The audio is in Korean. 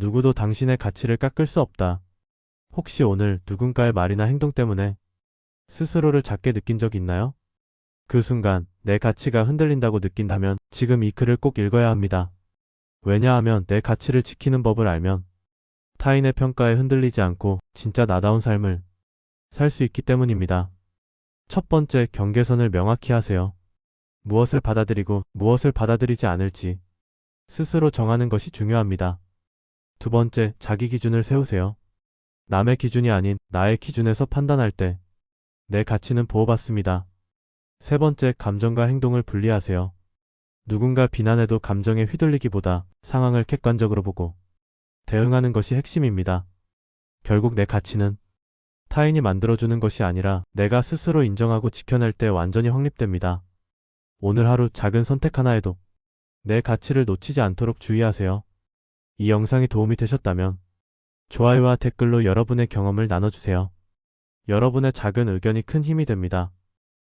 누구도 당신의 가치를 깎을 수 없다. 혹시 오늘 누군가의 말이나 행동 때문에 스스로를 작게 느낀 적 있나요? 그 순간 내 가치가 흔들린다고 느낀다면 지금 이 글을 꼭 읽어야 합니다. 왜냐하면 내 가치를 지키는 법을 알면 타인의 평가에 흔들리지 않고 진짜 나다운 삶을 살 수 있기 때문입니다. 첫 번째 경계선을 명확히 하세요. 무엇을 받아들이고 무엇을 받아들이지 않을지 스스로 정하는 것이 중요합니다. 두 번째, 자기 기준을 세우세요. 남의 기준이 아닌 나의 기준에서 판단할 때 내 가치는 보호받습니다. 세 번째, 감정과 행동을 분리하세요. 누군가 비난해도 감정에 휘둘리기보다 상황을 객관적으로 보고 대응하는 것이 핵심입니다. 결국 내 가치는 타인이 만들어주는 것이 아니라 내가 스스로 인정하고 지켜낼 때 완전히 확립됩니다. 오늘 하루 작은 선택 하나에도 내 가치를 놓치지 않도록 주의하세요. 이 영상이 도움이 되셨다면 좋아요와 댓글로 여러분의 경험을 나눠주세요. 여러분의 작은 의견이 큰 힘이 됩니다.